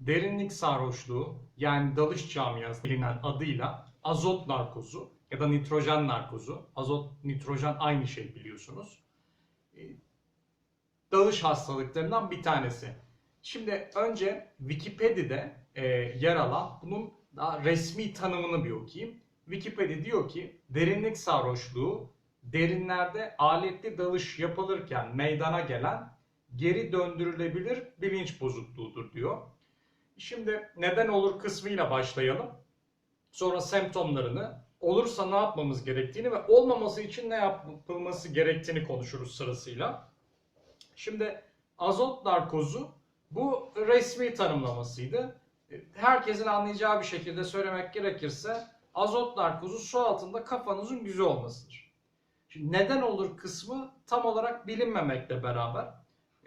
derinlik sarhoşluğu yani dalış camiası bilinen adıyla azot narkozu ya da nitrojen narkozu. Azot, nitrojen aynı şey biliyorsunuz. E, Dalış hastalıklarından bir tanesi. Şimdi önce Wikipedia'da e, yer alan bunun daha resmi tanımını bir okuyayım. Wikipedia diyor ki derinlik sarhoşluğu derinlerde aletli dalış yapılırken meydana gelen geri döndürülebilir bilinç bozukluğudur diyor. Şimdi neden olur kısmıyla başlayalım. Sonra semptomlarını, olursa ne yapmamız gerektiğini ve olmaması için ne yapılması gerektiğini konuşuruz sırasıyla. Şimdi azot narkozu bu resmi tanımlamasıydı. Herkesin anlayacağı bir şekilde söylemek gerekirse azot narkozu su altında kafanızın güzel olmasıdır. Şimdi neden olur kısmı tam olarak bilinmemekle beraber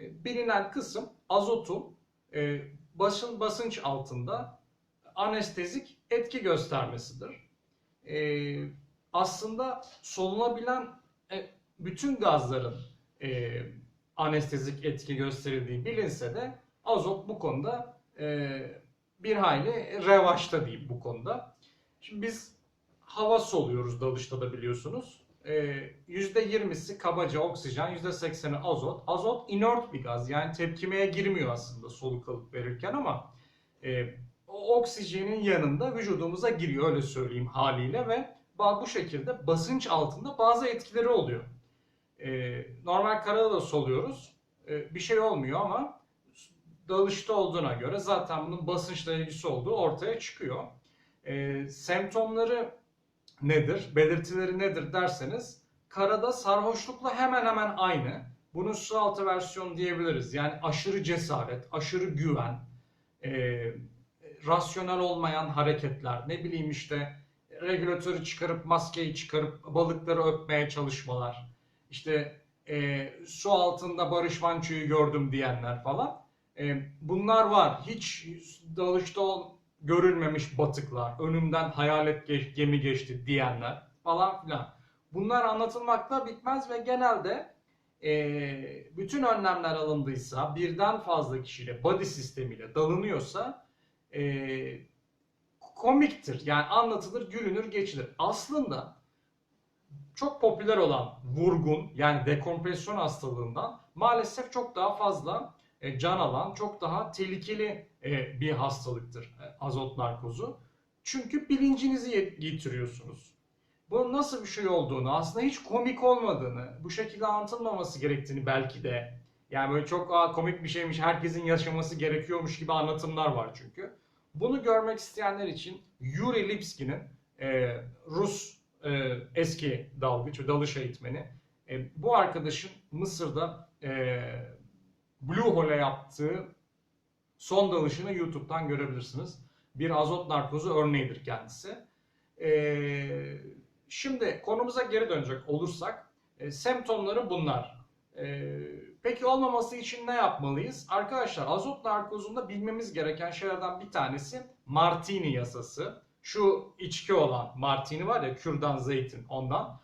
e, bilinen kısım azotun e, basın basınç altında anestezik etki göstermesidir. E, aslında solunabilen e, bütün gazların e, anestezik etki gösterildiği bilinse de azot bu konuda e, bir hayli revaçta diyeyim bu konuda. Şimdi biz hava soluyoruz dalışta da biliyorsunuz. E, %20'si kabaca oksijen, %80'i azot. Azot inert bir gaz yani tepkimeye girmiyor aslında soluk alıp verirken ama e, o oksijenin yanında vücudumuza giriyor öyle söyleyeyim haliyle ve bu şekilde basınç altında bazı etkileri oluyor. E, normal karada da soluyoruz. E, bir şey olmuyor ama dalışta olduğuna göre zaten bunun basınçla ilgisi olduğu ortaya çıkıyor. E, semptomları nedir, belirtileri nedir derseniz karada sarhoşlukla hemen hemen aynı. Bunun su altı versiyonu diyebiliriz. Yani aşırı cesaret, aşırı güven, e, rasyonel olmayan hareketler, ne bileyim işte regülatörü çıkarıp maskeyi çıkarıp balıkları öpmeye çalışmalar, işte e, su altında Barış Manço'yu gördüm diyenler falan. E, bunlar var. Hiç dalışta ol- görülmemiş batıklar, önümden hayalet geç- gemi geçti diyenler falan filan. Bunlar anlatılmakla bitmez ve genelde e, bütün önlemler alındıysa, birden fazla kişiyle, body sistemiyle dalınıyorsa e, komiktir. Yani anlatılır, gülünür, geçilir. Aslında çok popüler olan vurgun yani dekompresyon hastalığından maalesef çok daha fazla can alan, çok daha tehlikeli e, bir hastalıktır e, azot narkozu. Çünkü bilincinizi yitiriyorsunuz. Bunun nasıl bir şey olduğunu, aslında hiç komik olmadığını, bu şekilde anlatılmaması gerektiğini belki de yani böyle çok Aa, komik bir şeymiş, herkesin yaşaması gerekiyormuş gibi anlatımlar var çünkü. Bunu görmek isteyenler için Yuri Lipski'nin e, Rus e, eski dalgıç ve dalış eğitmeni. E, bu arkadaşın Mısır'da e, Blue Hole yaptığı son dalışını YouTube'dan görebilirsiniz. Bir azot narkozu örneğidir kendisi. E, şimdi konumuza geri dönecek olursak e, semptomları bunlar. E, peki olmaması için ne yapmalıyız? Arkadaşlar azot narkozunda bilmemiz gereken şeylerden bir tanesi Martini yasası şu içki olan martini var ya kürdan zeytin ondan.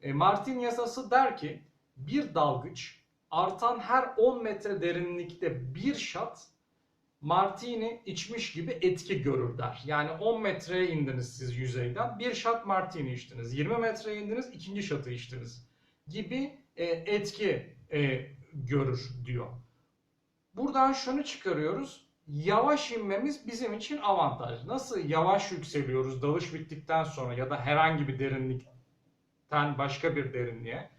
E, martini yasası der ki bir dalgıç artan her 10 metre derinlikte bir shot martini içmiş gibi etki görür der. Yani 10 metreye indiniz siz yüzeyden bir shot martini içtiniz. 20 metreye indiniz ikinci shot'ı içtiniz gibi e, etki e, görür diyor. Buradan şunu çıkarıyoruz yavaş inmemiz bizim için avantaj. Nasıl yavaş yükseliyoruz dalış bittikten sonra ya da herhangi bir derinlikten başka bir derinliğe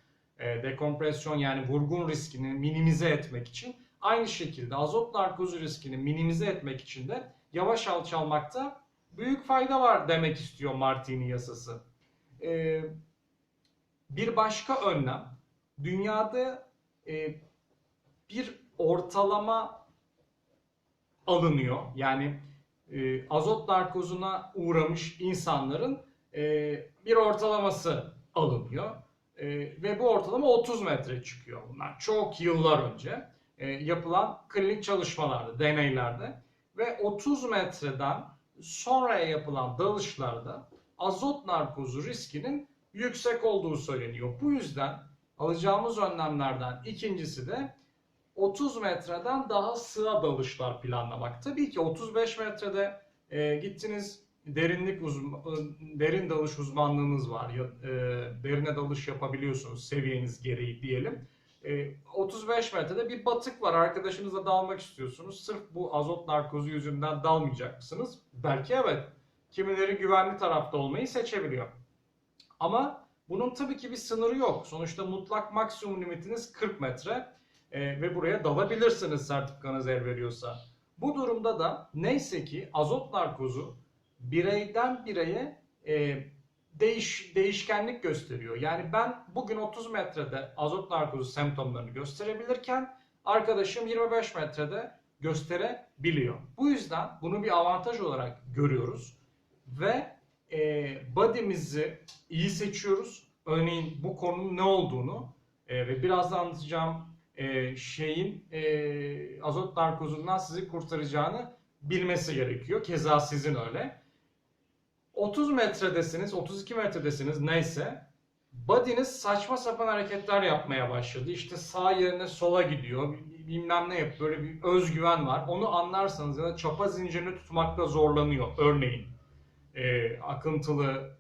e, dekompresyon yani vurgun riskini minimize etmek için aynı şekilde azot narkozu riskini minimize etmek için de yavaş alçalmakta büyük fayda var demek istiyor Martini yasası. E, bir başka önlem dünyada e, bir ortalama alınıyor. Yani azot narkozuna uğramış insanların bir ortalaması alınıyor. E, ve bu ortalama 30 metre çıkıyor. Bunlar çok yıllar önce e, yapılan klinik çalışmalarda, deneylerde ve 30 metreden sonraya yapılan dalışlarda azot narkozu riskinin yüksek olduğu söyleniyor. Bu yüzden alacağımız önlemlerden ikincisi de 30 metreden daha sığ dalışlar planlamak. Tabii ki 35 metrede e, gittiniz derinlik uzma- derin dalış uzmanlığınız var e, derine dalış yapabiliyorsunuz seviyeniz gereği diyelim. E, 35 metrede bir batık var arkadaşınızla dalmak istiyorsunuz. Sırf bu azot narkozu yüzünden dalmayacak mısınız? Belki evet. Kimileri güvenli tarafta olmayı seçebiliyor. Ama bunun tabii ki bir sınırı yok. Sonuçta mutlak maksimum limitiniz 40 metre E, ve buraya dalabilirsiniz sertifikanız el veriyorsa. Bu durumda da neyse ki azot narkozu bireyden bireye e, değiş, değişkenlik gösteriyor. Yani ben bugün 30 metrede azot narkozu semptomlarını gösterebilirken arkadaşım 25 metrede gösterebiliyor. Bu yüzden bunu bir avantaj olarak görüyoruz ve e, body'mizi iyi seçiyoruz. Örneğin bu konunun ne olduğunu e, ve birazdan anlatacağım e, şeyin e, azot narkozundan sizi kurtaracağını bilmesi gerekiyor. Keza sizin öyle. 30 metredesiniz, 32 metredesiniz neyse body'niz saçma sapan hareketler yapmaya başladı. İşte sağ yerine sola gidiyor, bilmem ne yapıyor. Böyle bir özgüven var. Onu anlarsanız ya da çapa zincirini tutmakta zorlanıyor örneğin. E, akıntılı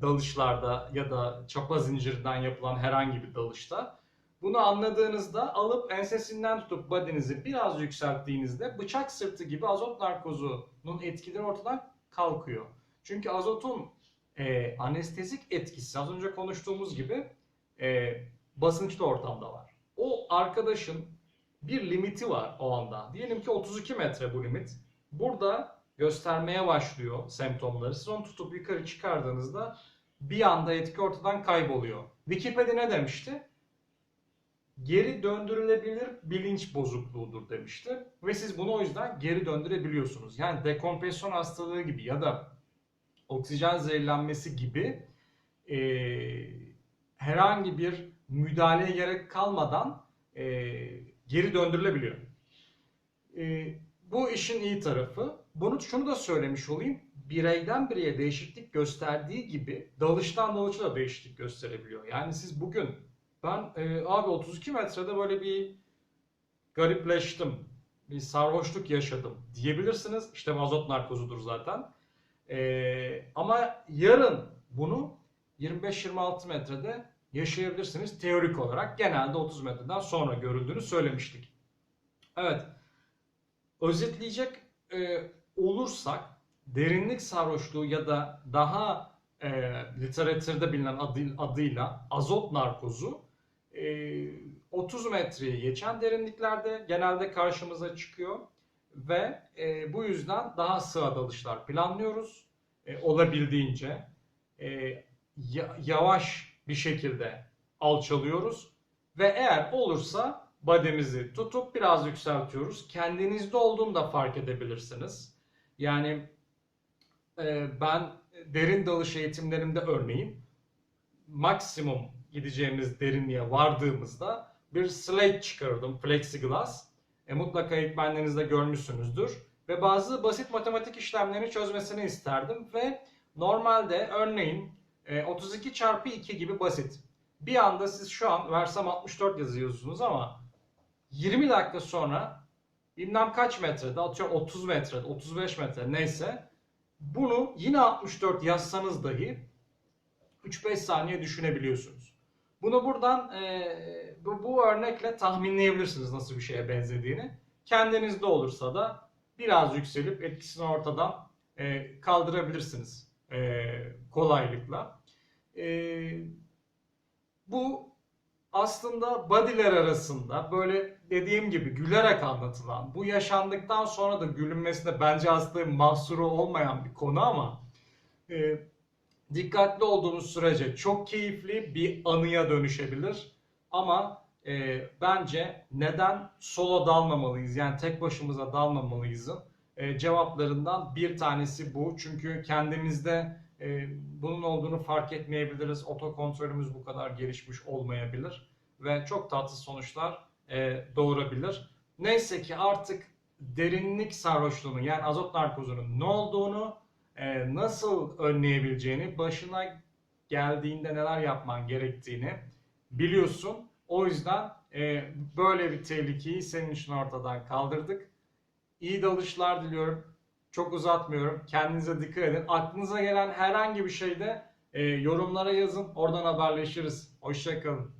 dalışlarda ya da çapa zincirinden yapılan herhangi bir dalışta bunu anladığınızda alıp ensesinden tutup body'nizi biraz yükselttiğinizde bıçak sırtı gibi azot narkozunun etkileri ortadan kalkıyor. Çünkü azotun e, anestezik etkisi az önce konuştuğumuz gibi e, basınçlı ortamda var. O arkadaşın bir limiti var o anda. Diyelim ki 32 metre bu limit. Burada göstermeye başlıyor semptomları. Siz onu tutup yukarı çıkardığınızda bir anda etki ortadan kayboluyor. Wikipedia ne demişti? Geri döndürülebilir bilinç bozukluğudur demişti. Ve siz bunu o yüzden geri döndürebiliyorsunuz. Yani dekompresyon hastalığı gibi ya da oksijen zehirlenmesi gibi e, herhangi bir müdahaleye gerek kalmadan e, geri döndürülebiliyor. E, bu işin iyi tarafı. Bunu şunu da söylemiş olayım. Bireyden bireye değişiklik gösterdiği gibi dalıştan dalışa da değişiklik gösterebiliyor. Yani siz bugün ben e, abi 32 metrede böyle bir garipleştim, bir sarhoşluk yaşadım diyebilirsiniz. İşte mazot narkozudur zaten. Ee, ama yarın bunu 25-26 metrede yaşayabilirsiniz teorik olarak. Genelde 30 metreden sonra görüldüğünü söylemiştik. Evet. Özetleyecek e, olursak derinlik sarhoşluğu ya da daha e, literatürde bilinen adı, adıyla azot narkozu e, 30 metreyi geçen derinliklerde genelde karşımıza çıkıyor ve e, bu yüzden daha sığ dalışlar planlıyoruz e, olabildiğince e, ya- yavaş bir şekilde alçalıyoruz ve eğer olursa bademizi tutup biraz yükseltiyoruz. Kendinizde olduğunu da fark edebilirsiniz. Yani e, ben derin dalış eğitimlerimde örneğin maksimum gideceğimiz derinliğe vardığımızda bir slate çıkarırdım plexiglass. E, mutlaka eğitmenlerinizde görmüşsünüzdür. Ve bazı basit matematik işlemlerini çözmesini isterdim ve normalde örneğin e, 32 çarpı 2 gibi basit. Bir anda siz şu an versem 64 yazıyorsunuz ama 20 dakika sonra bilmem kaç metrede atıyorum 30 metrede 35 metre neyse bunu yine 64 yazsanız dahi 3-5 saniye düşünebiliyorsunuz. Bunu buradan e, bu, bu örnekle tahminleyebilirsiniz nasıl bir şeye benzediğini. Kendinizde olursa da biraz yükselip etkisini ortadan e, kaldırabilirsiniz e, kolaylıkla. E, bu aslında body'ler arasında böyle dediğim gibi gülerek anlatılan, bu yaşandıktan sonra da gülünmesine bence aslında mahsuru olmayan bir konu ama e, dikkatli olduğumuz sürece çok keyifli bir anıya dönüşebilir. Ama e, bence neden solo dalmamalıyız yani tek başımıza dalmamalıyızın e, cevaplarından bir tanesi bu. Çünkü kendimizde e, bunun olduğunu fark etmeyebiliriz. Otokontrolümüz bu kadar gelişmiş olmayabilir ve çok tatsız sonuçlar e, doğurabilir. Neyse ki artık derinlik sarhoşluğunun yani azot narkozunun ne olduğunu, e, nasıl önleyebileceğini, başına geldiğinde neler yapman gerektiğini biliyorsun. O yüzden e, böyle bir tehlikeyi senin için ortadan kaldırdık. İyi dalışlar diliyorum. Çok uzatmıyorum. Kendinize dikkat edin. Aklınıza gelen herhangi bir şeyde e, yorumlara yazın. Oradan haberleşiriz. Hoşçakalın.